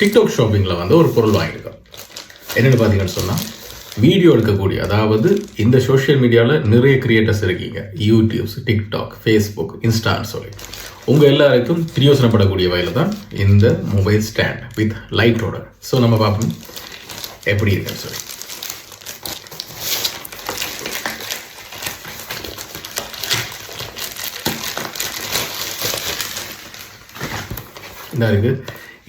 TikTok ஷாப்பிங்கில் வந்து ஒரு பொருள் வாங்கியிருக்கோம். என்னென்னு பார்த்தீங்கன்னு சொன்னால் வீடியோ எடுக்கக்கூடிய அதாவது இந்த சோஷியல் மீடியாவில் நிறைய கிரியேட்டர்ஸ் இருக்கீங்க. யூடியூப்ஸ் டிக்டாக் ஃபேஸ்புக் இன்ஸ்டான்னு சொல்லி. உங்கள் எல்லாருக்கும் பிரியோசனப்படக்கூடிய வகையில் தான் இந்த மொபைல் ஸ்டாண்ட் வித் லைட்டோட ஸோ நம்ம பார்ப்போம். எப்படி இருக்குன்னு சொல்லி. இதாக இருக்குது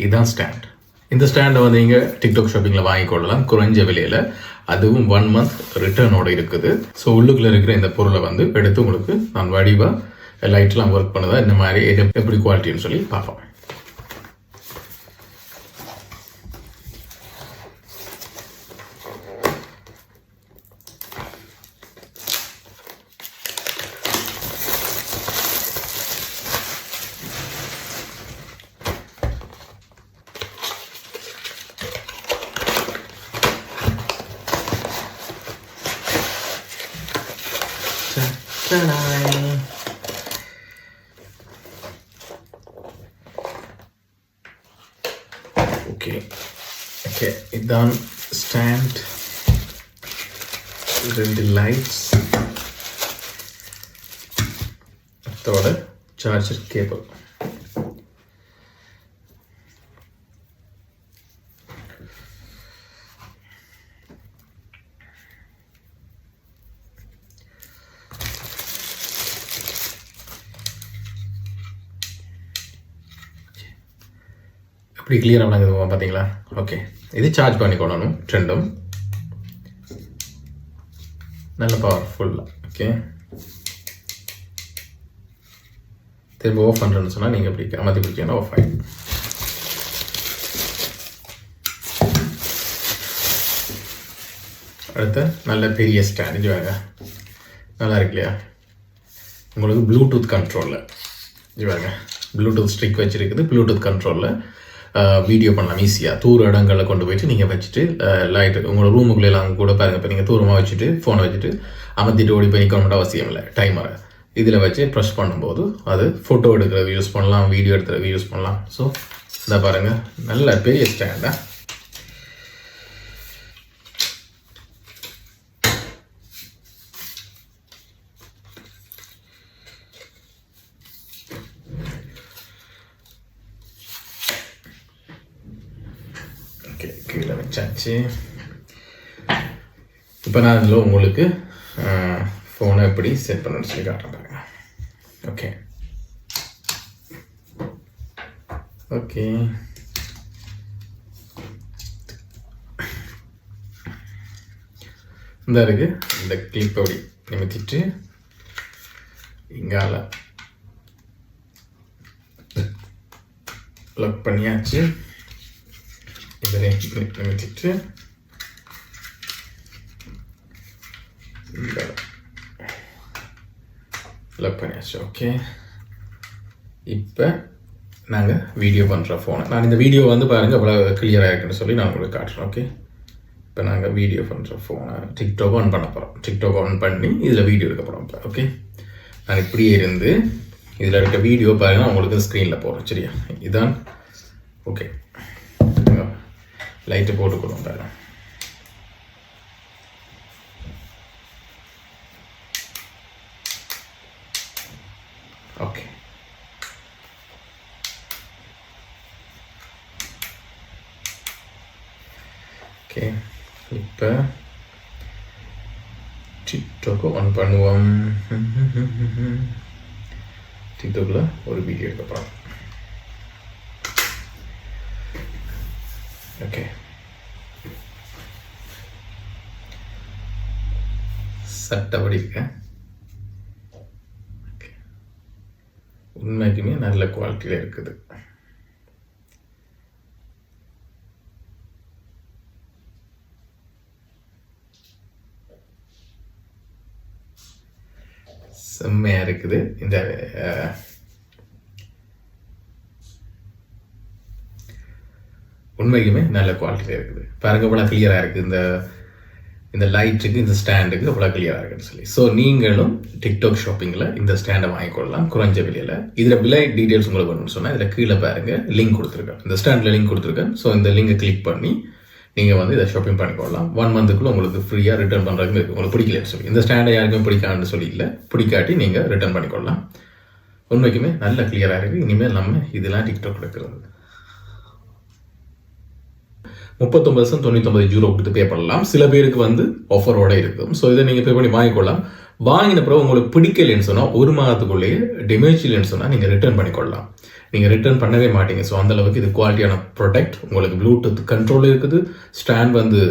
இதுதான் ஸ்டாண்ட் இந்த ஸ்டாண்டை வந்து நீங்கள் டிக்டாக் ஷாப்பிங்கில் வாங்கிக்கொள்ளலாம் குறைஞ்ச விலையில். அதுவும் ஒன் மந்த் ரிட்டர்னோடு இருக்குது. ஸோ உள்ளுக்குள்ள இருக்கிற இந்த பொருளை வந்து எடுத்து உங்களுக்கு நான் வடிவாக லைட்லாம் ஒர்க் பண்ணுதா இந்த மாதிரி எப்படி குவாலிட்டின்னு சொல்லி பார்ப்போம். Ta-da. ஓகே ஓகே இதுதான் ஸ்டாண்ட் ரெண்டு லைட்ஸ் அதோட சார்ஜர் இப்படி கிளியராக விளங்குது பார்த்தீங்களா ஓகே இது சார்ஜ் பண்ணிக்கொள்ளணும் ட்ரெண்டும் ரெண்டும் நல்ல பவர்ஃபுல்லாக ஓகே திரும்ப ஆஃப் பண்ணுறேன்னு சொன்னால் நீங்கள் இப்படி அமர்த்தி பிடிச்சீங்கன்னா ஆஃப் ஆகிடும் அடுத்து நல்ல பெரிய ஸ்டாண்ட் வாங்க. நல்லா இருக்கு இல்லையா? உங்களுக்கு ப்ளூடூத் கண்ட்ரோலில் வாங்க ப்ளூடூத் ஸ்ட்ரிக் வச்சிருக்குது ப்ளூடூத் கண்ட்ரோலில் வீடியோ பண்ணலாம் ஈஸியாக தூர இடங்களில் கொண்டு போயிட்டு நீங்கள் வச்சுட்டு லைட் உங்களோட ரூமுக்குள்ளே எல்லாம் கூட பாருங்கள் இப்போ நீங்கள் தூரமாக வச்சுட்டு ஃபோனை வச்சுட்டு அமர்த்திட்டு ஓடி போய் நிற்கணும்னு அவசியம் இல்லை. டைமரை இதில் வச்சு ப்ரெஸ் பண்ணும்போது அது ஃபோட்டோ எடுக்கிறது யூஸ் பண்ணலாம் வீடியோ எடுக்கிறது யூஸ் பண்ணலாம். ஸோ இதை பாருங்கள் நல்ல பெரிய ஸ்டாண்டாக கீழே வச்சாச்சு. இப்போ நான் அதில் உங்களுக்கு ஃபோனை எப்படி செட் பண்ணணும்னு சொல்லி காட்டுறேன் பாருங்க. ஓகே ஓகே இந்த இருக்கு. இந்த கிளிப் அப்படி நிமித்திட்டு இங்கால லக் பண்ணியாச்சு. இதனை நிமித்திட்டு லாக் பண்ணியாச்சு ஓகே இப்போ நாங்கள் வீடியோ பண்ணுற ஃபோனை நான் இந்த வீடியோ வந்து பாருங்கள் அவ்வளோ கிளியராக இருக்குன்னு சொல்லி நான் உங்களுக்கு காட்டுறேன் ஓகே இப்போ நாங்கள் வீடியோ பண்ணுற ஃபோனை டிக்டாக் ஆன் பண்ண போகிறோம் டிக்டாக் ஆன் பண்ணி இதில் வீடியோ எடுக்க போகிறோம் இப்போ ஓகே நான் இப்படியே இருந்து இதில் இருக்க வீடியோ பாருங்கள் உங்களுக்கு ஸ்க்ரீனில் போகிறோம் சரியா இதுதான் ஓகே லைட்டு போட்டுக்கிறோம் பாருங்க ஓகே ஓகே இப்போ டிக்டாக்கு ஆன் பண்ணுவோம் டிக்டாக்ல ஒரு வீடியோ எடுக்க ஓகே சட்டப்படி படிக்க உண்மைக்குமே நல்ல குவாலிட்டியில் இருக்குது. செம்மையாக இருக்குது. இந்த உண்மைக்குமே நல்ல குவாலிட்டியில் இருக்குது. பாருங்க இவ்வளோ கிளியராக இருக்குது இந்த இந்த லைட்டுக்கு இந்த ஸ்டாண்டுக்கு அவ்வளோ கிளியராக இருக்குன்னு சொல்லி. ஸோ நீங்களும் டிக்டாக் ஷாப்பிங்கில் இந்த ஸ்டாண்டை வாங்கிக்கொள்ளலாம். குறைஞ்ச விலையில். இதில் விலை டீட்டெயில்ஸ் உங்களுக்கு வேணும்னு சொன்னால் இதில் கீழே பாருங்க லிங்க் கொடுத்துருக்கேன். இந்த ஸ்டாண்டில் லிங்க் கொடுத்துருக்கேன். ஸோ இந்த லிங்கை கிளிக் பண்ணி நீங்கள் வந்து இதை ஷாப்பிங் பண்ணிக்கொள்ளலாம். ஒன் மந்த்துக்குள்ள உங்களுக்கு ஃப்ரீயாக ரிட்டர்ன் பண்ணுறதுக்கு இருக்குது உங்களுக்கு பிடிக்கலன்னு சொல்லி. இந்த ஸ்டாண்டை யாருக்குமே பிடிக்காதுன்னு சொல்லி இல்லை. பிடிக்காட்டி நீங்கள் ரிட்டர்ன் பண்ணிக்கொள்ளலாம். உண்மைக்குமே நல்ல கிளியராக இருக்குது இனிமேல் நம்ம இதெல்லாம் டிக்டாக் எடுக்கிறது முப்பத்தொம்பது லட்சம் தொண்ணூத்தொம்பது ஜீரோ கொடுத்து பே பண்ணலாம். சில பேருக்கு வந்து ஆஃபரோட இருக்கும். ஸோ இதை நீங்கள் பே பண்ணி வாங்கிக்கொள்ளலாம். வாங்கின பிறகு உங்களுக்கு பிடிக்கலைன்னு சொன்னால் ஒரு மாதத்துக்குள்ளேயே டேமேஜ் இல்லைன்னு சொன்னால் நீங்கள் ரிட்டர்ன் பண்ணிக்கொள்ளலாம். நீங்கள் ரிட்டர்ன் பண்ணவே மாட்டீங்க. ஸோ அந்தளவுக்கு இது குவாலிட்டியான ப்ராடக்ட் உங்களுக்கு ப்ளூடூத் கண்ட்ரோல் இருக்குது. ஸ்டாண்ட் வந்து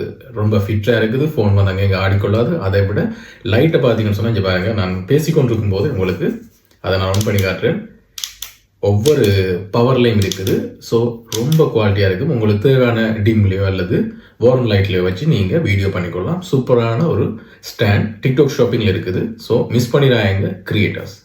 ரொம்ப ஃபிட்டாக இருக்குது. ஃபோன் வந்து அங்கே இங்கே ஆடிக்கொள்ளாது. அதை விட லைட்டை பார்த்தீங்கன்னு சொன்னால் இங்கே பாருங்கள் நான் பேசிக்கொண்டிருக்கும் போது உங்களுக்கு அதை நான் ஆன் பண்ணி காட்டுறேன். ஒவ்வொரு பவர்லையும் இருக்குது. ஸோ ரொம்ப குவாலிட்டியாக இருக்குது. உங்களுக்கு தேவையான டிம்லேயோ அல்லது வார்ம் லைட்லேயோ வச்சு நீங்கள் வீடியோ பண்ணிக்கொள்ளலாம். சூப்பரான ஒரு ஸ்டாண்ட் டிக்டாக் ஷாப்பிங்கில் இருக்குது. So miss பண்ணிடாங்க creators